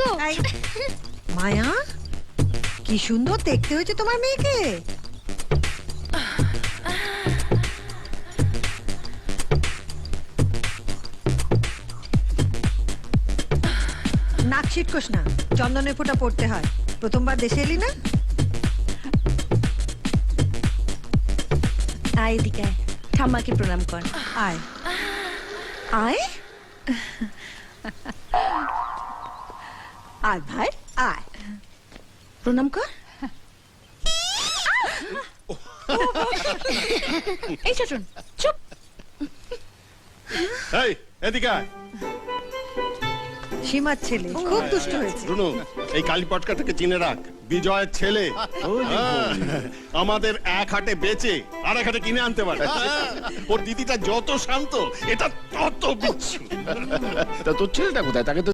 গো। মায়া কি সুন্দর দেখতে হয়েছে তোমার মেয়েকে। নাক ছিটকোস না চন্দনের ফোঁটা পড়তে হয়। প্রথমবার দেশে এলি না? আয় এদিকে আয় ঠাম্মাকে প্রণাম কর। আয়। আয়? আয় ভাই আয়। প্রণাম কর। এই ছোটন চুপ। এই এদিকে আয়। সীমার ছেলে খুব দুষ্ট হয়েছে। রুনু এই কালী পটকাটাকে চিনে রাখ বিজয়ের ছেলে। হ্যাঁ, আমাদের এক হাটে বেচে আর এক হাটে কিনে আনতে পারে। ওর দিদিটা যত শান্ত এটা তত বিচ্ছু তা তোর ছেলেটা কোথায়? তাকে তো